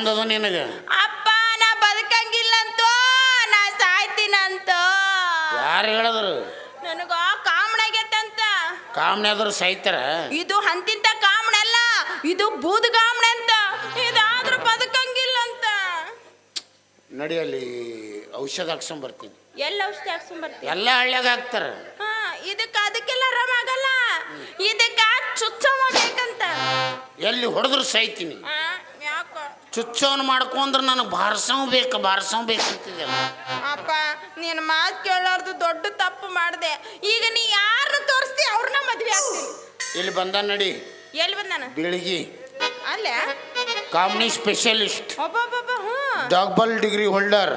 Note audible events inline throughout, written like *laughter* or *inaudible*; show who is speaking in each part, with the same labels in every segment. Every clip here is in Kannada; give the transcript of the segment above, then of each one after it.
Speaker 1: ಬಂದದ ನಿನಗೆ?
Speaker 2: ಅಪ್ಪ ನಾ ಬದುಕಂಗಿಲ್ಲಂತೋ ನಾ ಸಾಯ್ತೀನಂತ.
Speaker 1: ಯಾರು ಹೇಳಿದ್ರು?
Speaker 2: ನನಗ ಕಾಮಣಾಗೈತಂತ
Speaker 1: ಆದ್ರೂ ಸಾಯ್ತಾರ?
Speaker 2: ಇದು ಹಂತಿಂತ ಕಾಮಣಲ್ಲ ಇದು ಬೂದ್ ಕಾಮಣ ಅಂತ ಇದಾದ್ರೂ ಬದುಕಂಗಿಲ್ಲಂತ.
Speaker 1: ನಡಿಯಲ್ಲಿ ಔಷಧ ಹಾಕ್ಸ್ಕೊಂಡ್ ಬರ್ತೀನಿ
Speaker 2: ಎಲ್ಲ ಔಷಧಿ ಹಾಕ್ಸ್ಕೊಂಡ್ ಬರ್ತೀನಿ
Speaker 1: ಎಲ್ಲ ಹಳ್ಳಿಯಾಗ ಹಾಕ್ತಾರ?
Speaker 2: ಹಾ ಇದಕ್ಕ ಅದಕ್ಕೆಲ್ಲ ಆರಾಮ ಆಗಲ್ಲ ಇದಕ್ಕ ಚುಚ್ಚ ಬೇಕಂತ
Speaker 1: ಎಲ್ಲಿ ಹೊಡೆದ್ರು ಸಾಯ್ತೀನಿ. ಚುಚ್ಚವನ್ ಮಾಡ್ಕೊಂಡ್ರೆ ನನಗೆ ಬಾರ್ಸವ್ ಬೇಕು ಬಾರ್ಸವ್ ಬೇಕಂತಿದೆಲ್ಲ
Speaker 2: ಅಪ್ಪ ನೀನು ಮಾತು ಕೇಳಾರ್ದು ದೊಡ್ಡ ತಪ್ಪು ಮಾಡಿದೆ. ಈಗ ನೀ ಯಾರನ್ನ ತೋರಿಸ್ತಿ ಅವ್ರನ್ನ ಮದ್ವೆ ಆಗ್ತೀನಿ.
Speaker 1: ಇಲ್ಲಿ ಬಂದ ನಡಿ.
Speaker 2: ಎಲ್ಲಿ ಬಂದಾನ?
Speaker 1: ಬೆಳಿಗ್ಗೆ.
Speaker 2: ಅಲ್ಲೇ?
Speaker 1: ಕಾಮಿನಿ ಸ್ಪೆಷಲಿಸ್ಟ್.
Speaker 2: ಹ್ಞೂ.
Speaker 1: Double degree holder.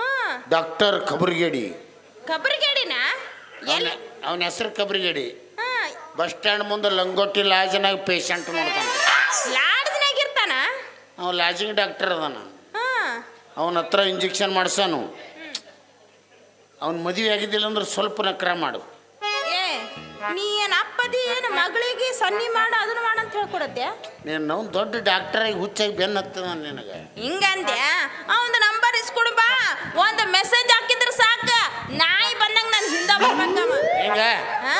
Speaker 2: ಹಾಂ
Speaker 1: ಡಾಕ್ಟರ್ ಕಬರ್ಗೇಡಿ.
Speaker 2: ಕಬ್ರಿಗೇಡಿನ? ಎಲ್ಲಿ?
Speaker 1: ಅವನ ಹೆಸರು ಕಬರ್ಗೇಡಿ.
Speaker 2: ಹಾಂ
Speaker 1: ಬಸ್ ಸ್ಟ್ಯಾಂಡ್ ಮುಂದೆ ಲಂಗೋಟಿ ಲಾಜನಾಗ ಪೇಷಂಟ್ ನೋಡ್ತಾನೆ. ಅವ ಲಾಜಿಂಗ್ ಡಾಕ್ಟರ್ ಅದಾನ.
Speaker 2: ಹಾ.
Speaker 1: ಅವನ ಹತ್ರ ಇಂಜೆಕ್ಷನ್ ಮಾಡ್ಸಾನು ಅವ್ನ ಮದುವೆ ಆಗಿದ್ದಿಲ್ಲ ಅಂದ್ರೆ ಸ್ವಲ್ಪ ನಕ್ರ ಮಾಡು.
Speaker 2: ಏ ನೀ ಏನ್ ಅಪ್ಪದಿ ಏನು ಮಗಳಿಗೆ ಸನ್ನಿ ಮಾಡು ಅದನ್ನ ಮಾಡು ಅಂತ ಹೇಳ್ಕೊಡತ್ತೆ?
Speaker 1: ನೀನು ನಾವು ದೊಡ್ಡ ಡಾಕ್ಟರಾಗಿ ಹುಚ್ಚಾಗಿ ಬೆನ್ನ ಹತ್ತದ ನಿನಗೆ.
Speaker 2: ಹಿಂಗಂದೆ ಅವಂದು ನಂಬರ್ ಇಸ್ಕೊಡು ಬಾ. ಒಂದು ಮೆಸೇಜ್ ಹಾಕಿದ್ರೆ ಸಾಕು. ನಾಯಿ ಬಂದಂಗ ನಾನು ಹಿಂದೆ ಬರ್ಬೇಕಮ್ಮ
Speaker 1: ಹಿಂಗ?
Speaker 2: ಹಾ.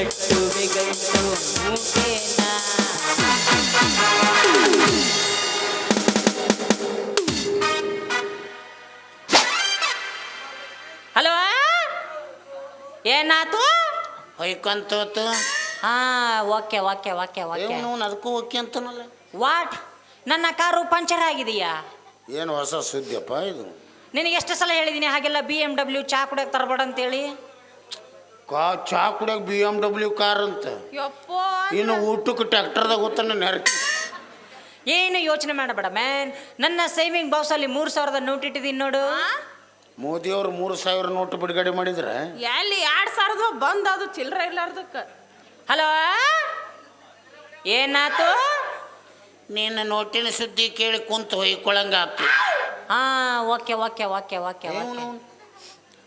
Speaker 3: ಈ ಕಟ್ಟುವೆ ಗಂಟು ಮೂಕೇನ
Speaker 2: ಹಲೋ? ಏನಾತು?
Speaker 1: ಹೊಯ್ಕೊಂತೋತು.
Speaker 3: ಹಾ ಓಕೆ ಓಕೆ ಓಕೆ ಓಕೆ.
Speaker 1: ಇವನು ಅದಕ್ಕೂ ಓಕೆ ಅಂತನಲ್ಲ?
Speaker 3: ವಾಟ್? ನನ್ನ ಕಾರು ಪಂಚರ್ ಆಗಿದೆಯಾ?
Speaker 1: ಏನು ಹೊಸ ಸುದ್ದಿಯಪ್ಪ ಇದು?
Speaker 3: ನಿನಗೆ ಎಷ್ಟು ಸಲ ಹೇಳಿದ್ದೀನಿ ಹಾಗೆಲ್ಲ ಬಿ ಎಂ ಡಬ್ಲ್ಯೂ ಚಾ ಕುಡಿಯೋಕೆ ತರಬೇಡ ಅಂತೇಳಿ?
Speaker 1: ಕಾ ಚಾ ಕುಡಿಯೋಕೆ ಬಿ ಎಂ ಡಬ್ಲ್ಯೂ ಕಾರ್ ಅಂತ.
Speaker 2: ಯಪ್ಪೋ
Speaker 1: ಇನ್ನು ಊಟಕ್ಕೆ ಟ್ರ್ಯಾಕ್ಟರ್ದಾಗ ಗೊತ್ತಾನೆ ನೆರಕಿ
Speaker 3: ಏನು ಯೋಚನೆ ಮಾಡಬೇಡ ಮ್ಯಾನ್. ನನ್ನ ಸೇವಿಂಗ್ ಬಾಕ್ಸಲ್ಲಿ ಮೂರು ಸಾವಿರದ ನೋಟ್ ಇಟ್ಟಿದ್ದೀನಿ ನೋಡು.
Speaker 1: ಮೋದಿಯವರು ಮೂರು ಸಾವಿರ ನೋಟ್ ಬಿಡುಗಡೆ ಮಾಡಿದ್ರೆ?
Speaker 2: ಎಲ್ಲಿ ಎರಡು ಸಾವಿರದ ಬಂದ್ ಅದು ಚಿಲ್ಲರೆ ಇರ್ಲಾರ್ದಕ್ಕೆ.
Speaker 3: ಹಲೋ? ಏನಾತು?
Speaker 1: ನಿನ್ನ ನೋಟಿನ ಸುದ್ದಿ ಕೇಳಿ ಕುಂತು ಹೊಯ್ಕೊಳಂಗಾತು.
Speaker 3: ಹಾ okay okay okay okay okay.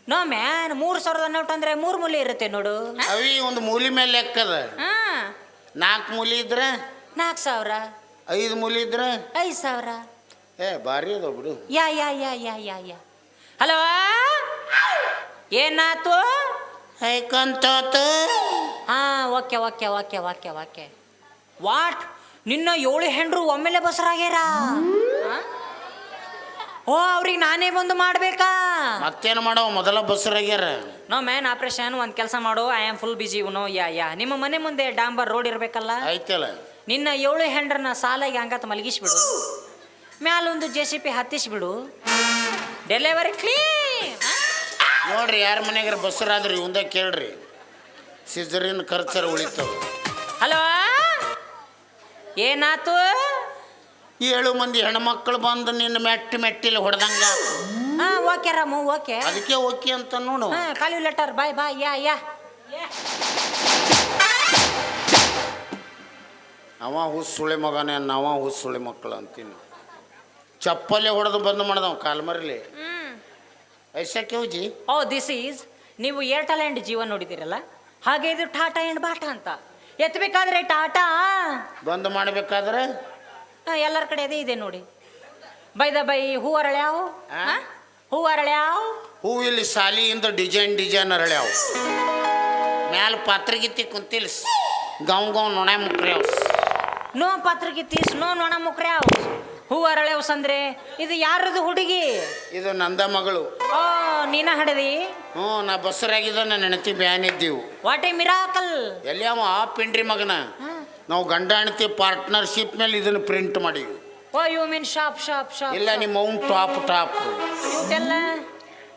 Speaker 3: No man ಮೂರು ಸಾವಿರದ ನೋಟ್ ಅಂದ್ರೆ ಮೂರು ಮೂಲೆ ಇರುತ್ತೆ ನೋಡು.
Speaker 1: ಅವಿ ಒಂದು ಮೂಲಿ ಮೇಲೆ ಲೆಕ್ಕದ
Speaker 2: ಹಾ.
Speaker 1: ನಾಲ್ಕು ಮೂಲಿ ಇದ್ರೆ?
Speaker 3: ನಾಲ್ಕು ಸಾವಿರ.
Speaker 1: ಐದು ಮೂಲಿ ಇದ್ರೆ?
Speaker 3: ಐದು ಸಾವಿರ.
Speaker 1: ಏ ಭಾರಿ ಅದ ಬಿಡು.
Speaker 3: ಯಾ ಯಾ ಯಾ ಯಾ ಯಾ ಯಾ. ಹಲೋ ಏನಾತು?
Speaker 1: ಹೊಯ್ಕೊಂತೋತು
Speaker 3: ಹಾ okay okay okay okay okay. What ನಿನ್ನ ಏಳು ಹೆಂಡ್ರು ಒಮ್ಮೆಲೆ ಬಸರಾಗ್ಯಾರ? ಓ ಅವ್ರಿಗೆ ನಾನೇ ಬಂದು ಮಾಡ್ಬೇಕಾ?
Speaker 1: ಮತ್ತೇನು ಮಾಡೋ ಮೊದಲ ಬಸ್ರಾಗ್ಯಾರ
Speaker 3: ನೋ ಮ್ಯಾನ್ ಆಪರೇಷನ್ ಒಂದು ಕೆಲಸ ಮಾಡು I am full busy no yeah yeah. ನಿಮ್ಮ ಮನೆ ಮುಂದೆ ಡಾಂಬರ್ ರೋಡ್ ಇರಬೇಕಲ್ಲ?
Speaker 1: ಐತಲ್ಲ
Speaker 3: ನಿನ್ನ ಏಳು ಹೆಂಡ್ರನ್ನ ಸಾಲಾಗಿ ಹಂಗತ್ ಮಲಗಿಸ್ಬಿಡು. ಮ್ಯಾಲೊಂದು ಜೆ ಸಿ ಪಿ ಹತ್ತಿಸ್ಬಿಡು. ಡೆಲಿವರಿ ಕ್ಲೀನ್
Speaker 1: ನೋಡ್ರಿ ಯಾರ ಮನೆಗಾರ ಬಸ್ರಾದ್ರಿ ಮುಂದೆ ಕೇಳ್ರಿ. ಸಿಜರಿನ್ ಖರ್ಚರ ಉಳಿತು
Speaker 3: ಹಲೋ ಏನಾತು?
Speaker 1: ಏಳು ಮಂದಿ ಹೆಣ್ಮಕ್ಳು ಬಂದು ನಿನ್ನ ಮೆಟ್ಟಿ ಮೆಟ್ಟಿಲಿ ಹೊಡೆದಂಗ.
Speaker 3: ಹಾ ಓಕೆ ರಾಮು ಓಕೆ.
Speaker 1: ಅದಕ್ಕೆ ಓಕೆ ಅಂತ ನೋಡು.
Speaker 3: ಹಾ ಕಾಲು ಲೆಟರ್ ಬಾಯ್ ಬಾಯ್ ಯಾ ಯಾ.
Speaker 1: ಅವ ಹುಸ್ ಸುಳಿ ಮಗನೇ ನಾವ ಹುಸ್ ಸುಳಿ ಮಕ್ಕಳು ಅಂತೀನಿ. ಚಪ್ಪಲಿ ಹೊಡೆದು ಬಂದು ಮಾಡ್ದವ ಕಾಲ್ಮರಿಲಿ ಐಸಕ್ಕೆ ಹೋಜಿ
Speaker 3: ಓ ದಿಸ್ ಈಸ್ ನೀವು ಏರ್ಟೆಲ್ ಆ್ಯಂಡ್ ಜೀವನ ನೋಡಿದಿರಲ್ಲ? ಹಾಗೆ ಇದು ಟಾಟಾ ಆ್ಯಂಡ್ ಬಾಟಾ ಅಂತ. ಎತ್ತಬೇಕಾದ್ರೆ ಟಾಟಾ.
Speaker 1: ಬಂದ್ ಮಾಡ್ಬೇಕಾದ್ರೆ?
Speaker 3: ಎಲ್ಲರ ಕಡೆ ಅದೇ ಇದೆ ನೋಡಿ. ಬೈ ದ ಬೈ ಹೂ ಅರಳ್ಯಾವು?
Speaker 1: ಆ?
Speaker 3: ಹೂ? ಅರಳ್ಯಾವ್?
Speaker 1: ಹೂವಿಲ್ಲಿ ಸಾಲಿಯಿಂದ ಡಿಸೈನ್ ಡಿಸೈನ್ ಅರಳ್ಯಾವ. ಮ್ಯಾಲ ಪಾತ್ರಗಿತ್ತಿ ಕುಂತಿಲ್ ಗಾವ್ ಗಾವ್ ನೊಣ ಮುಕ್ರ್ಯಾವ
Speaker 3: ನೋ ಪಾತ್ರಗಿತ್ತಿ ತೀಸ್ ನೋ ನೊಣ ಮುಕ್ರ್ಯಾವ್ ಹೂ ಅರಳ್ಯಾವ್ಸ್ ಅಂದ್ರೆ ಇದು ಯಾರದು ಹುಡುಗಿ?
Speaker 1: ಇದು ನಂದ ಮಗಳು.
Speaker 3: ಓ ನೀನ ಹಡದಿ?
Speaker 1: ಹ್ಞೂ ನಾ ಬಸ್ಸರಾಗಿದ್ದ ನನ್ನ ಹೆಣತಿ ಬ್ಯಾನ್ ಇದ್ದೀವು
Speaker 3: ವಾಟ್ ಎ ಮಿರಾಕಲ್.
Speaker 1: ಎಲ್ಲಿ ಅವ? ಆ ಪಿಂಡ್ರಿ ಮಗನ. ನಾವು ಗಂಡ ಹೆಣ್ತಿ ಪಾರ್ಟ್ನರ್ಶಿಪ್ ಮೇಲೆ ಇದನ್ನು ಪ್ರಿಂಟ್ ಮಾಡೀವಿ
Speaker 3: ಓ you mean shop shop shop
Speaker 1: ಇಲ್ಲ ನಿಮ್ಮ ಅವ್ನ್ top top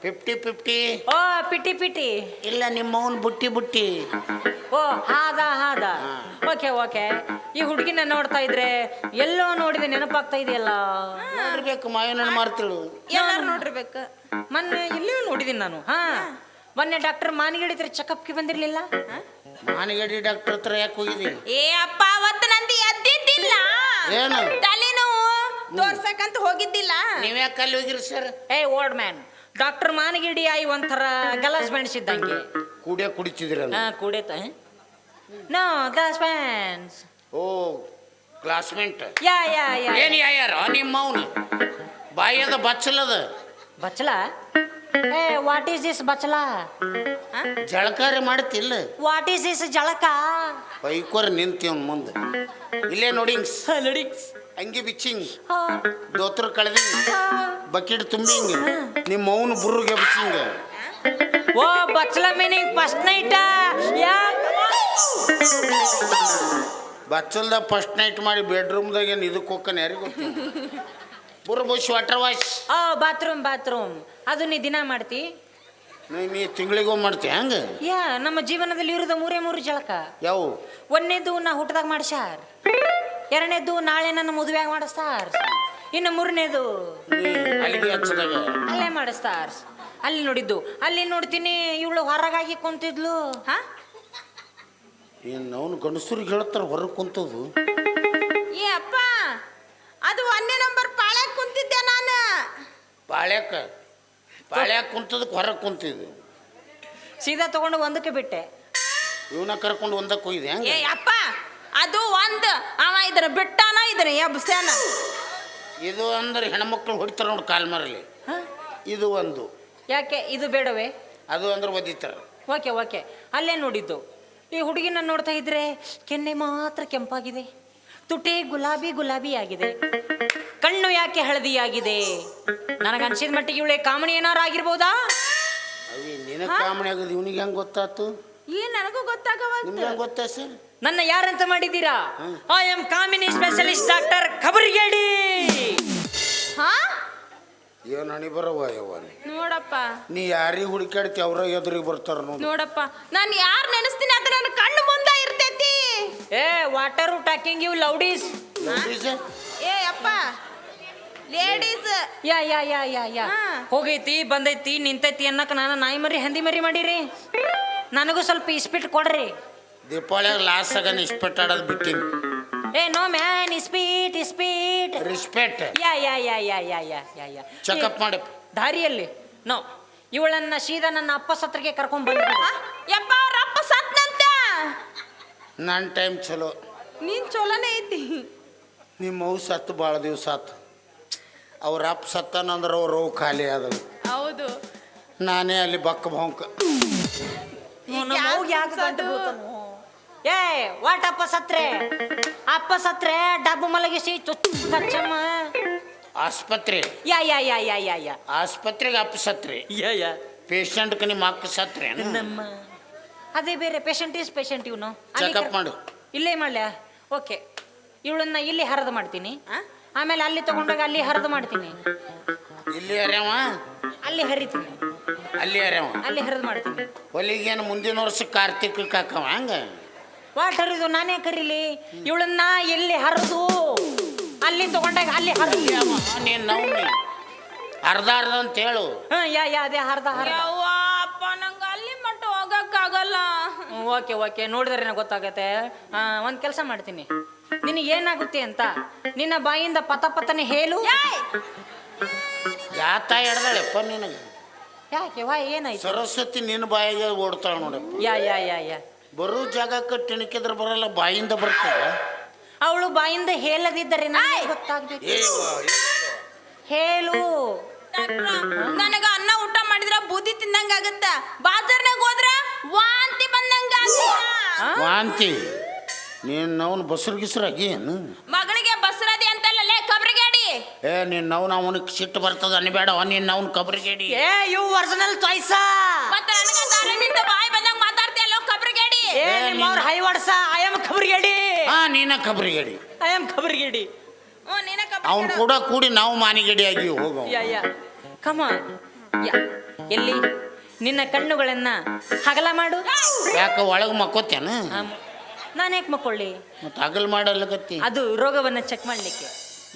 Speaker 1: fifty fifty
Speaker 3: oh pity pity
Speaker 1: ಇಲ್ಲ ನಿಮ್ಮ ಅವ್ನ್ ಬುಟ್ಟಿ ಬುಟ್ಟಿ.
Speaker 3: ಓ ಹಾದ ಹಾದ. ಓಕೆ ಓಕೆ ಈ ಹುಡುಗಿನ ನೋಡ್ತಾ ಇದ್ರೆ ಎಲ್ಲೋ ನೋಡಿದ ನೆನಪಾಗ್ತಾ ಇದೆಯಲ್ಲ?
Speaker 1: ನೋಡಿರ್ಬೇಕು ಮಾಯನ ಮಾರ್ತಳು.
Speaker 2: ಎಲ್ಲಾರು ನೋಡಿರ್ಬೇಕು
Speaker 3: ಮೊನ್ನೆ ಇಲ್ಲೂ ನೋಡಿದೀನಿ ನಾನು ಹಾ. ಮೊನ್ನೆ ಡಾಕ್ಟರ್ ಮಾನಿಗಿಡಿದ್ರೆ ಚೆಕಪ್ಗೆ ಬಂದಿರ್ಲಿಲ್ಲ?
Speaker 1: ಮಾನಗಡಿ ಡಾಕ್ಟರ್ ಹತ್ರ ಯಾಕೆ ಹೋಗಿದಿ
Speaker 2: ಏ ಅಪ್ಪ ಅವತ್ತು ನಂದು ಎದ್ದಿದ್ದಿಲ್ಲ.
Speaker 1: ಏನು?
Speaker 2: ತಲೆನೋವು ತೋರ್ಸಕ್ಕಂತ ಹೋಗಿದ್ದಿಲ್ಲ.
Speaker 1: ನೀವು ಯಾಕೆ ಅಲ್ಲಿ ಹೋಗಿರಿ ಸರ್?
Speaker 3: ಏ ಓಲ್ಡ್ ಮ್ಯಾನ್. ಡಾಕ್ಟರ್ ಮಾನಗಿಡಿ ಆಯಿ ಒಂಥರ ಗಲಾಸ್ ಮೆಣಸಿದ್ದಂಗೆ
Speaker 1: ಕುಡಿಯ ಕುಡಿತಿದ್ರಲ್ಲ
Speaker 3: ಹಾ ಕೂಡೇತ no glass man's
Speaker 1: oh classmate.
Speaker 3: Yeah yeah yeah.
Speaker 1: ಏನ್ ಯಾರ ನಿಮ್ಮ ಅವನು? ಬಾಯದ ಬಚ್ಚಲದ.
Speaker 3: ಬಚ್ಚಲ? ಏ ವಾಟ್ ಈಸ್ ದಿಸ್ ಬಚ್ಚಲ?
Speaker 1: ಜಳಕಾರಿ ಮಾಡ್ತಿಲ್ಲ
Speaker 3: ವಾಟ್ ಈಸ್ ದಿಸ್ ಜಳಕ?
Speaker 1: ಬೈಕೋರ್ ನಿಂತಿವ್ ಮುಂದೆ. ಇಲ್ಲೇ ನೋಡಿ
Speaker 3: ನೋಡಿ
Speaker 1: ಅಂಗಿ ಬಿಚ್ಚಿಂಗ್ ದೋತ್ರ ಕಳೆದಿಂಗ್ ಬಕೆಟ್ ತುಂಬಿಂಗ್ ನಿಮ್ಮ ಮೌನ ಬುರ್ರಿಗೆ ಬಿಚ್ಚಿಂಗ್
Speaker 3: ಓ ಬಚ್ಚಲ ಮೀನಿಂಗ್ ಫಸ್ಟ್ ನೈಟ್
Speaker 1: ಬಚ್ಚಲ್ದ ಫಸ್ಟ್ ನೈಟ್ ಮಾಡಿ ಬೆಡ್ರೂಮ್ದಾಗ ಏನು ಇದಕ್ಕೆ ಹೋಗ್ತಾನೆ ಯಾರಿಗೂ ಗೊತ್ತಿಲ್ಲ ಬುರ್ water wash
Speaker 3: oh bathroom bathroom. ಅದು ನೀ ದಿನ ಮಾಡ್ತಿ?
Speaker 1: ನೀ ನೀ ತಿಂಗಳಿಗೂ ಮಾಡ್ತಿ ಹಂಗ?
Speaker 3: ಯಾ ನಮ್ಮ ಜೀವನದಲ್ಲಿ ಇರೋದು ಮೂರೇ ಮೂರು ಜಳಕ.
Speaker 1: ಯಾವ?
Speaker 3: ಒಂದನೇದು ನಾ ಹುಟ್ಟದಾಗ ಮಾಡ್ಸಾರ್ ಎರಡನೇದು ನಾಳೆ ನನ್ನ ಮದುವೆಯಾಗ ಮಾಡಿಸ್ತಾರ್ ಇನ್ನು ಮೂರನೇದು
Speaker 1: ನೀ ಅಲ್ಲಿಗೆ ಹಚ್ಚದಾಗ.
Speaker 3: ಅಲ್ಲೇ ಮಾಡಿಸ್ತಾರ್ ಅಲ್ಲಿ ನೋಡಿದ್ದು. ಅಲ್ಲಿ ನೋಡ್ತೀನಿ ಇವಳು ಹೊರಗಾಗಿ ಕುಂತಿದ್ಲು.
Speaker 2: ಹಾ?
Speaker 1: ಏನು ಅವನು ಗಂಡಸರಿಗೆ ಹೇಳ್ತಾರೆ ಹೊರಗೆ ಕುಂತದು
Speaker 2: ಅದು ಒಂದೇ ನಂಬರ್ ಪಾಳ್ಯಾಗ ಕುಂತಿದ್ದೆ ನಾನು.
Speaker 1: ಪಾಳ್ಯಾಕ ಬಾಳ್ಯಾಕ ಕುಂತದಕ್ಕೆ ಹೊರಗೆ ಕುಂತಿದ್ದು.
Speaker 3: ಸೀದಾ ತಗೊಂಡು ಒಂದಕ್ಕೆ ಬಿಟ್ಟೆ.
Speaker 1: ಇವನ ಕರ್ಕೊಂಡು ಒಂದಕ್ಕೆ ಹೋಗಿದೆ ಹಂಗೆ?
Speaker 2: ಅಪ್ಪ ಅದು ಒಂದು. ಅವ ಇದನ್ನ ಬಿಟ್ಟಾನ ಇದನ್ನ ಎಬ್ಸ್ಯಾನ.
Speaker 1: ಇದು ಅಂದ್ರೆ ಹೆಣ್ಮಕ್ಳು ಹೊಡಿತಾರೆ ನೋಡಿ ಕಾಲ್
Speaker 3: ಮರಲಿ
Speaker 1: ಇದು ಒಂದು.
Speaker 3: ಯಾಕೆ? ಇದು ಬೇಡವೇ?
Speaker 1: ಅದು ಅಂದ್ರೆ ಒದಿತಾರೆ.
Speaker 3: Okay okay. ಅಲ್ಲೇ ನೋಡಿದ್ದು? ಈ ಹುಡುಗಿನ ನೋಡ್ತಾ ಇದ್ರೆ ಕೆನ್ನೆ ಮಾತ್ರ ಕೆಂಪಾಗಿದೆ. ತುಟಿ ಗುಲಾಬಿ ಗುಲಾಬಿ ಆಗಿದೆ. ಕಣ್ಣು ಯಾಕೆ ಹಳದಿಯಾಗಿದೆ? ನನಗನ್ಸಿದ ಮಟ್ಟಿಗೆ ಇವಳೆ ಕಾಮಣಿ ಏನಾರು ಆಗಿರ್ಬೋದಾ?
Speaker 1: ಅವಿ ಕಾಮಣಿ ಆಗೋದು ಇವನಿಗೆ ಹೆಂಗೆ ಗೊತ್ತಾತು?
Speaker 2: ಏನ್ ನನಗೂ
Speaker 1: ನಿಮ್ಗೆ ಹೆಂಗೆ ಗೊತ್ತಾ ಸರ್?
Speaker 3: ನನ್ನ ಯಾರಂತ ಮಾಡಿದ್ದೀರಾ? I am Kamini specialist doctor ಖಬರ್ಗೇಡಿ
Speaker 2: ಹಾ?
Speaker 1: ಏನು ಹಣಿ ಬರವ ಯವ್ವ ನೀ.
Speaker 2: ನೋಡಪ್ಪ.
Speaker 1: ನೀ ಯಾರಿಗೆ ಹುಡುಕಾಡ್ತಿ ಅವ್ರ ಎದುರಿಗೆ ಬರ್ತಾರ ನೋಡಿ.
Speaker 2: ನೋಡಪ್ಪ. ನಾನು ಯಾರು ನೆನೆಸ್ತೀನಿ ಅದ ನನ್ನ ಕಣ್ಣು
Speaker 3: ಏ ವಾಟರ್ ಟಾಕಿಂಗ್ ಯು ಲೌಡೀಸ್?
Speaker 2: ಏ? ಅಪ್ಪ. Ladies
Speaker 3: yeah yeah yeah yeah yeah. ಹೋಗೈತಿ ಬಂದೈತಿ ನಿಂತೈತಿ ಅನ್ನಕ ನಾನು ನಾಯಿ ಮರಿ ಹಂದಿ ಮರಿ ಮಾಡಿರಿ. ನನಗೂ ಸ್ವಲ್ಪ ಇಸ್ಪಿಟ್ ಕೊಡ್ರಿ.
Speaker 1: ದೀಪಾವಳಿಯಾಗ ಲಾಸ್ಟ್ ಆಗ ಇಸ್ಪಿಟ್ ಆಡೋದು ಬಿಟ್ಟಿನಿ.
Speaker 3: ಏ ನೋ ಮ್ಯಾನ್ ಇಸ್ಪೀಟ್ ಇಸ್ಪೀಟ್.
Speaker 1: Respect
Speaker 3: yeah yeah yeah yeah yeah yeah yeah yeah.
Speaker 1: Checkup ಮಾಡಿ.
Speaker 3: ದಾರಿಯಲ್ಲಿ. ನೋ ಇವಳನ್ನ ಸೀದಾ ನನ್ನ ಅಪ್ಪ ಸತ್ರಕ್ಕೆ ಕರ್ಕೊಂಡ್ ಬಂದ್ಬಿಡು.
Speaker 2: ಯಪ್ಪ ಅವ್ರ ಅಪ್ಪ
Speaker 1: ನನ್ನ ಟೈಮ್ ಚಲೋ.
Speaker 2: ನೀನ್ ಚಲೋನೇ ಐತಿ.
Speaker 1: ನಿಮ್ಮ ಅವು ಸತ್ತು ಭಾಳ ದಿವಸ ಆತು. ಅವ್ರ ಅಪ್ಪ ಸತ್ತನಂದ್ರೆ ಅವ್ರ ಅವು ಖಾಲಿ ಆದವು
Speaker 2: ಹೌದು.
Speaker 1: ನಾನೇ ಅಲ್ಲಿ ಬಕ್ಕ
Speaker 3: ಬೊಂಕ? ಏ ವಾಟ್ ಅಪ್ಪ ಸತ್ರೆ? ಅಪ್ಪ ಸತ್ರೆ ಡಬ್ಬು ಮಲಗಿಸಿ ಚುಚ್ಚಮ್ಮ ಕಚ್ಚಮ್ಮ.
Speaker 1: ಆಸ್ಪತ್ರೆ.
Speaker 3: ಯಾ ಯಾ ಯಾ ಯಾ ಯಾ ಯಾ.
Speaker 1: ಆಸ್ಪತ್ರೆಗೆ ಅಪ್ಪ ಸತ್ರೆ.
Speaker 3: ಯಾ ಯಾ.
Speaker 1: ಪೇಷಂಟ್ಗೆ ನಿಮ್ಮ ಅಕ್ಕ ಸತ್ರೆ
Speaker 3: ನಮ್ಮ ಅದೇ ಬೇರೆ ಪೇಷಂಟ್ ಈಸ್ ಪೇಷಂಟ್ ಇವನು.
Speaker 1: ಚೆಕಪ್ ಮಾಡು.
Speaker 3: ಇಲ್ಲೇ ಮಾಡ್ಲ್ಯಾ ಓಕೆ ಇವಳನ್ನ ಇಲ್ಲಿ ಹರಿದು ಮಾಡ್ತೀನಿ.
Speaker 2: ಆ?
Speaker 3: ಆಮೇಲೆ ಅಲ್ಲಿ ತಗೊಂಡಾಗ ಅಲ್ಲಿ ಹರಿದು ಮಾಡ್ತೀನಿ.
Speaker 1: ಇಲ್ಲಿ ಅರ್ಯಾವ
Speaker 3: ಅಲ್ಲಿ ಹರಿತೀನಿ.
Speaker 1: ಅಲ್ಲಿ ಹರ್ಯಾವ
Speaker 3: ಅಲ್ಲಿ ಹರಿದು ಮಾಡ್ತೀನಿ.
Speaker 1: ಹೊಲಿಗೇನು ಮುಂದಿನ ವರ್ಷ ಕಾರ್ತಿಕ್ ಕಾಕವ ಹಂಗ?
Speaker 3: ವಾಟ್ ಹರಿದು ನಾನೇ ಕರೀಲಿ ಇವಳನ್ನ ಎಲ್ಲಿ ಹರಿದು? ಅಲ್ಲಿ ತಗೊಂಡಾಗ ಅಲ್ಲಿ ಹರಿದು.
Speaker 1: ನೀನು ನವ್ನಿ ಅರ್ಧ ಅರ್ಧ ಅಂತ ಹೇಳು.
Speaker 3: ಹಾಂ ಯಾ ಯಾ ಅದೇ ಹರ್ದ ಹರ್ದ. Okay okay. ನೋಡಿದ್ರೆ ನನಗೆ ಗೊತ್ತಾಗತ್ತೆ ಒಂದು ಕೆಲಸ ಮಾಡ್ತೀನಿ. ನಿನಗೆ ಏನಾಗುತ್ತೆ ಅಂತ ನಿನ್ನ ಬಾಯಿಂದ ಪತ ಪತನೆ ಹೇಳು!
Speaker 1: ಯಾತ ಹಿಡ್ದಾಳೆಪ್ಪ ನಿನಗೆ?
Speaker 3: ಯಾಕೆ ವಾ ಏನಾಯ್ತು?
Speaker 1: ಸರಸ್ವತಿ ನಿನ್ನ ಬಾಯಿಗೆ ಓಡ್ತಾಳ ನೋಡಪ್ಪ
Speaker 3: ಯಾ ಯಾ ಯಾ ಯಾ.
Speaker 1: ಬರೋ ಜಾಗಕ್ಕೆ ಟಿಣಕಿದ್ರೆ ಬರಲ್ಲ ಬಾಯಿಂದ ಬರ್ತದೆ.
Speaker 3: ಅವಳು ಬಾಯಿಂದ ಹೇಳದಿದ್ದರೆ ನನಗೆ ಗೊತ್ತಾಗ್ಬೇಕು. ಹೇಳು.
Speaker 2: ನನಗ ಅನ್ನ ಊಟ ಮಾಡಿದ್ರ ಬುದ್ಧಿ ತಿಂದಂಗ ಆಗತ್ತ ಬಾಜಾರ್ನಾಗ ಹೋದ್ರ? ವಾಂತಿ ಬಂದಂಗ
Speaker 1: ವಾಂತಿ. ನೀನು ಅವನು ಬಸರು ಗಿಸ್ರಾಗಿ ಏನು?
Speaker 2: ಮಗಳಿಗೆ ಬಸರದಿ ಅಂತಲ್ಲೇ ಕಬ್ರಿಗೇಡಿ.
Speaker 1: ಏ ನೀನ್ ನವ್ನ ಅವನಿಗೆ ಸಿಟ್ಟು ಬರ್ತದ ಅನ್ಬೇಡ ನೀನ್ ಅವ್ನ ಕಬ್ರಿಗೇಡಿ.
Speaker 3: ಏ ಇವು ಒರಿಜಿನಲ್ ಚಾಯ್ಸ
Speaker 2: ಮತ್ತೆ ನನಗೆ ದಾರಿ ನಿಂತ ಬಾಯಿ ಬಂದಂಗ ಮಾತಾಡ್ತೀಯಲ್ಲ ಕಬ್ರಿಗೇಡಿ?
Speaker 3: ಏ ನಿಮ್ಮವ್ರ ಹೈ ವರ್ಸ ಐ ಆಮ್ ಕಬ್ರಿಗೇಡಿ.
Speaker 1: ಹಾ ನೀನ ಕಬ್ರಿಗೇಡಿ.
Speaker 3: I am ಕಬ್ರಿಗೇಡಿ.
Speaker 2: ಓ ನೀನ
Speaker 1: ಅವ್ನು
Speaker 2: ಕಬ್ರಿಗೇಡಿ
Speaker 1: ಕೂಡ ಕೂಡಿ ನಾವು ಮಾನಿಗೇಡಿ ಆಗಿ ಹೋಗೋ
Speaker 3: ಯಾ. ಯಾ ಕಮ ಎಲ್ಲಿ? ನಿನ್ನ ಕಣ್ಣುಗಳನ್ನ ಹಗಲ ಮಾಡು.
Speaker 1: ಯಾಕೆ ಒಳಗೆ ಮಕ್ಕೋತೇನ
Speaker 3: ನಾನು ಯಾಕೆ ಮಕ್ಕೊಳ್ಳಿ?
Speaker 1: ಮತ್ತೆ ಹಗಲ್ ಮಾಡಲ್ಲಕತ್ತಿ
Speaker 3: ಅದು ರೋಗವನ್ನ ಚೆಕ್ ಮಾಡ್ಲಿಕ್ಕೆ.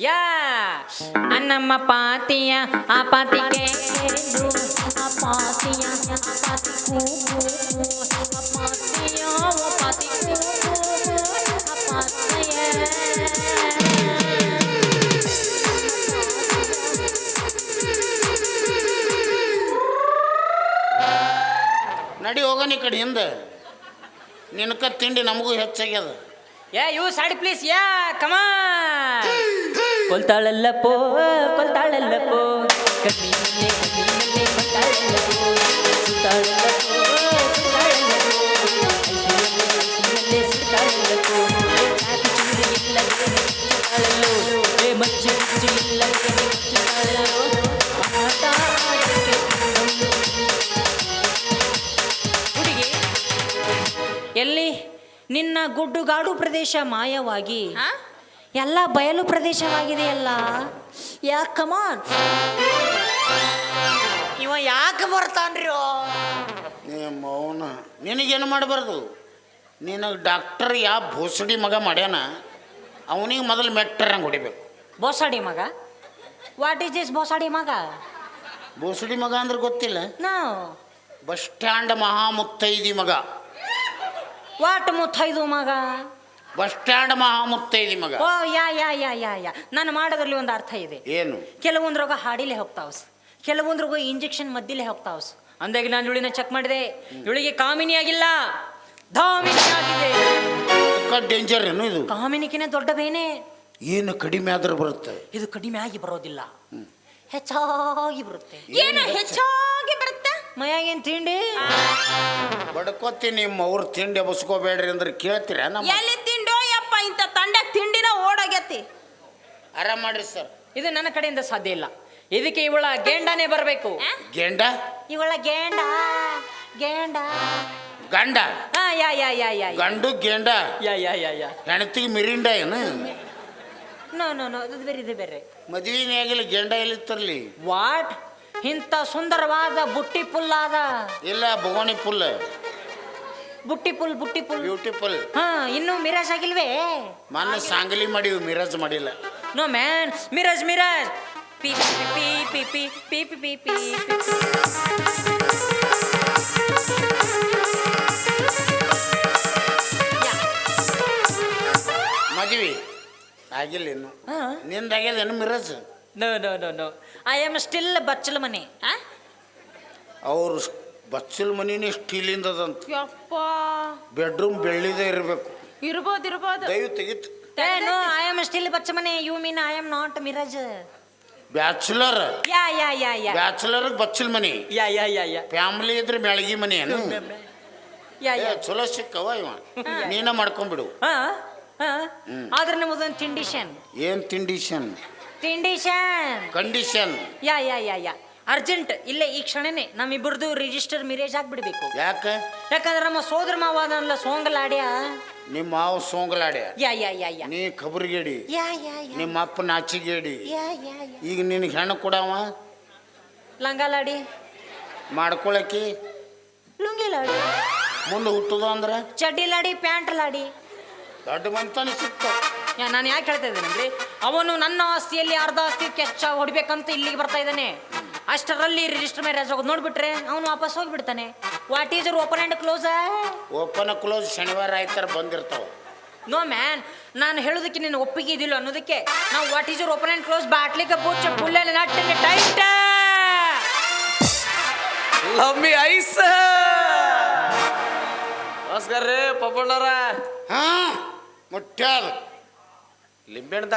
Speaker 3: ಯಾ ಅನ್ನಮ್ಮ ಪಾತಿಯ ಆ ಪಾತಿಗೆ. ಆ ಪಾತಿಯ ಆ ಪಾತಿ
Speaker 1: ನಡಿ ಹೋಗೋಣ ಈ ಕಡೆ ಹಿಂದೆ. ನಿನಕ ತಿಂಡಿ ನಮಗೂ ಹೆಚ್ಚಾಗ್ಯದ.
Speaker 3: Yeah you side please yeah come ಕೊಲ್ತಾಳಲ್ಲ ಪೋ ಕೊಲ್ತಾಳಲ್ಲ ಪೋ. ಕಣ್ಣಿನಲ್ಲೇ ಕಣ್ಣಿನಲ್ಲೇ ನಿನ್ನ ಗುಡ್ಡುಗಾಡು ಪ್ರದೇಶ ಮಾಯವಾಗಿ.
Speaker 2: ಹಾ?
Speaker 3: ಎಲ್ಲ ಬಯಲು ಪ್ರದೇಶವಾಗಿದೆಯಲ್ಲ ಯಾಕಮ್ಮ ಕಮಾನ್ ಇವ ಯಾಕೆ ಬರ್ತಾನ್ರಿ
Speaker 1: ನಿಮ್ಮ ಅವನ ನಿನಗೇನು ಮಾಡಬಾರ್ದು? ನಿನಗೆ ಡಾಕ್ಟರ್ ಯಾ ಭೋಸಡಿ ಮಗ ಮಾಡ್ಯಾನ? ಅವನಿಗೆ ಮೊದಲು ಮೆಟ್ಟರಂಗೆ ಹೊಡಿಬೇಕು.
Speaker 3: ಬೋಸಡಿ ಮಗ? ವಾಟ್ ಈಸ್ ದಿಸ್ ಬೋಸಡಿ ಮಗ?
Speaker 1: ಬೋಸಡಿ ಮಗ ಅಂದ್ರೆ ಗೊತ್ತಿಲ್ಲ.
Speaker 3: ನಾ
Speaker 1: ಬಸ್ ಸ್ಟ್ಯಾಂಡ್ ಮಹಾಮುತ್ತೈದಿ ಮಗ.
Speaker 3: ವಾಟ್ ಮುತ್ತೈದು ಮಗ?
Speaker 1: ಬಸ್ ಸ್ಟ್ಯಾಂಡ್ ಮಹಾಮುತ್ತೈದಿ ಮಗ.
Speaker 3: ಓ ಯಾ ಯಾ ಯಾ ಯಾ ಯಾ. ನಾನು ಮಾಡೋದ್ರಲ್ಲಿ ಒಂದು ಅರ್ಥ ಇದೆ.
Speaker 1: ಏನು?
Speaker 3: ಕೆಲವೊಂದು ರೋಗ ಹಾಡಿಲೆ ಹೋಗ್ತಾವಸ್. ಕೆಲವೊಂದು ರೋಗ ಇಂಜೆಕ್ಷನ್ ಮದ್ದಿಲೆ ಹೋಗ್ತಾವಸ್. ಅಂದಾಗ ನಾನು ಇವಳಿನ ಚೆಕ್ ಮಾಡಿದೆ. ಇವಳಿಗೆ ಕಾಮಿನಿ ಆಗಿಲ್ಲ. ಧಾಮಿನಿ ಆಗಿದೆ.
Speaker 1: ಡೇಂಜರ್ ಏನು ಇದು?
Speaker 3: ಕಾಮಿನಿಕಿನ ದೊಡ್ಡ ಬೇನೆ.
Speaker 1: ಏನು ಕಡಿಮೆ ಆದ್ರೆ ಬರುತ್ತೆ.
Speaker 3: ಇದು ಕಡಿಮೆ ಆಗಿ ಬರೋದಿಲ್ಲ. ಹೆಚ್ಚಾಗಿ ಬರುತ್ತೆ.
Speaker 2: ಏನು ಹೆಚ್ಚಾಗಿ ಬರುತ್ತೆ?
Speaker 3: ಮಯಾಗೇನು ತಿಂಡಿ?
Speaker 1: ಬಡ್ಕೋತಿ ನಿಮ್ಮ ಅವ್ರ ತಿಂಡಿ ಬಸ್ಕೋಬೇಡ್ರಿ ಅಂದ್ರೆ ಕೇಳ್ತೀರ ನಮ್ಮ
Speaker 2: ಎಲ್ಲಿ ತಿಂಡೋ ಯಪ್ಪ ಇಂಥ ತಂಡ ತಿಂಡಿನ ಓಡೋಗ್ಯತಿ
Speaker 1: ಆರಾಮ್ ಮಾಡ್ರಿ ಸರ್.
Speaker 3: ಇದು ನನ್ನ ಕಡೆಯಿಂದ ಸಾಧ್ಯ ಇಲ್ಲ. ಇದಕ್ಕೆ ಇವಳ ಗೇಂಡಾನೇ ಬರಬೇಕು.
Speaker 1: ಗೇಂಡ?
Speaker 3: ಇವಳ ಗೇಂಡ ಗೇಂಡ.
Speaker 1: ಗಂಡ?
Speaker 3: ಹಾ ಯಾ ಯಾ ಯಾ ಯಾ ಯಾ.
Speaker 1: ಗಂಡು ಗೇಂಡ?
Speaker 3: Yeah yeah yeah yeah.
Speaker 1: ಹೆಣತಿಗೆ ಮಿರಿಂಡ ಏನು?
Speaker 3: ನೋ ನೋ ನೋ ಇದು ಬೇರೆ ಇದು ಬೇರೆ.
Speaker 1: ಮದುವೆನೇ ಆಗಿಲ್ಲ ಗೆಂಡ ಎಲ್ಲಿ ತರ್ಲಿ
Speaker 3: ವಾಟ್ ಇಂಥ ಸುಂದರವಾದ ಬುಟ್ಟಿ ಪುಲ್ಲಾದ
Speaker 1: ಇಲ್ಲ ಬುಗೋಣಿ ಪುಲ್
Speaker 3: ಬುಟ್ಟಿ ಪುಲ್ ಬುಟ್ಟಿ ಪುಲ್.
Speaker 1: ಬ್ಯೂಟಿಫುಲ್
Speaker 3: ಹಾ ಇನ್ನೂ ಮಿರಾಜ್ ಆಗಿಲ್ವೇ?
Speaker 1: ಮೊನ್ನೆ ಸಾಂಗಲಿ ಮಾಡಿವಿ ಮಿರಾಜ್ ಮಾಡಿಲ್ಲ.
Speaker 3: No man marriage marriage. P P P P P P P P P. P
Speaker 1: ಮದುವೆ. ಆಗಿಲ್ಲ ಇನ್ನು. ನಿಂದಾಗ್ಯದ ಏನು marriage?
Speaker 3: No no no no I am still ಬಚ್ಚಲ ಮನೆ
Speaker 2: ಆ?
Speaker 1: ಅವ್ರು ಬಚ್ಚಲ್ ಮನಿನೇ ಸ್ಟೀಲಿಂದ ಅದಂತ.
Speaker 2: ಯಪ್ಪ.
Speaker 1: ಬೆಡ್ರೂಮ್ ಬೆಳ್ಳಿದೆ ಇರಬೇಕು.
Speaker 2: ಇರ್ಬೋದು ಇರ್ಬೋದು.
Speaker 1: ದಯವು ತೆಗಿತು. *laughs*
Speaker 3: ಏ ನೋ ಐ ಆಮ್ ಸ್ಟಿಲ್ ಬಚ್ಚ ಮನೆ you mean I am not marriage
Speaker 1: bachelor
Speaker 3: yeah yeah yeah yeah
Speaker 1: bachelor ಬಚ್ಚಲ್ money
Speaker 3: yeah yeah yeah yeah
Speaker 1: family ಇದ್ರೆ ಬೆಳಗಿ ಮನಿ ಏನು?
Speaker 3: ಯಾ
Speaker 1: ಏ,
Speaker 3: ಯಾ
Speaker 1: ಚಲೋ ಸಿಕ್ಕವ ಇವ. ನೀನ ಮಾಡ್ಕೊಂಡ್ಬಿಡು.
Speaker 3: ಹಾ ಹಾ. ಆದ್ರೆ ನಮ್ಮದೊಂದು ತಿಂಡಿಷನ್
Speaker 1: ಏನ್ ತಿಂಡಿಷನ್
Speaker 3: ತಿಂಡಿಷನ್
Speaker 1: condition
Speaker 3: yeah yeah yeah yeah urgent ಇಲ್ಲೇ ಈ ಕ್ಷಣನೇ ನಮ್ಮಿಬ್ಬರದು ರಿಜಿಸ್ಟರ್ ಮಿರೇಜ್ ಆಗ್ಬಿಡ್ಬೇಕು.
Speaker 1: ಯಾಕೆ?
Speaker 3: ಯಾಕಂದ್ರೆ ನಮ್ಮ ಸೋದರ ಮಾವಾದನಲ್ಲ ಸೋಂಗಲಾಡ್ಯ?
Speaker 1: ನಿಮ್ಮ ಮಾವ ಸೋಂಗಲಾಡ್ಯ.
Speaker 3: ಯಾ ಯಾ ಯಾ ಯಾ
Speaker 1: ನೀ ಖಬರ್ಗೇಡಿ
Speaker 3: ಯಾ ಯಾ ಯಾ
Speaker 1: ನಿಮ್ಮ ಅಪ್ಪ ನಾಚಿಗೇಡಿ
Speaker 3: ಯಾ ಯಾ ಯಾ
Speaker 1: ಈಗ ನಿನಗೆ ಹೆಣ್ಣು ಕೊಡವ?
Speaker 3: ಲಂಗಾಲಾಡಿ.
Speaker 1: ಮಾಡ್ಕೊಳಕಿ.
Speaker 3: ಲುಂಗಿ ಲಾಡಿ
Speaker 1: ಮುಂದೆ ಹುಟ್ಟುದು ಅಂದ್ರೆ?
Speaker 3: ಚಡ್ಡಿ ಲಾಡಿ ಪ್ಯಾಂಟ್ ಲಾಡಿ
Speaker 1: ದೊಡ್ಡ ಮಂತಾನೆ ಸಿಕ್ತ.
Speaker 3: ನಾನು ಯಾಕೆ ಹೇಳ್ತಾ ಇದ್ದೇನೆ ಅಂದ್ರೆ ಅವನು ನನ್ನ ಆಸ್ತಿಯಲ್ಲಿ ಅರ್ಧ ಆಸ್ತಿ ಕೆಚ್ಚ ಹೊಡಿಬೇಕಂತ ಇಲ್ಲಿಗೆ ಬರ್ತಾ ಇದ್ದಾನೆ. ಅಷ್ಟರಲ್ಲಿ ರಿಜಿಸ್ಟರ್ ಮ್ಯಾರೇಜ್ ಹೋಗೋದು ನೋಡ್ಬಿಟ್ರೆ ಅವನು ವಾಪಸ್ ಹೋಗ್ಬಿಡ್ತಾನೆ. What is open and close
Speaker 1: open close ಶನಿವಾರ ಆಯ್ತಾರೆ ಬಂದಿರ್ತಾವ.
Speaker 3: ನೋ ಮ್ಯಾನ್ ನಾನು ಹೇಳೋದಕ್ಕೆ ನಿನ್ನ ಒಪ್ಪಿಗೆ ಇದಿಲ್ಲ ಅನ್ನೋದಕ್ಕೆ ನಾವು what is open and close ಬಾಟ್ಲಿಗೆ ಪೂಜೆ ಪುಲ್ಲೆಲ್ಲ ನಟ್ಟಿಗೆ ಟೈಟ್
Speaker 4: ಲವ್ ಮಿ ಐಸ್ ನಮಸ್ಕಾರ ರೀ ಪಪ್ಪಣ್ಣರ
Speaker 1: ಹಾ ಮುಟ್ಟ್ಯಾದ
Speaker 4: limbenda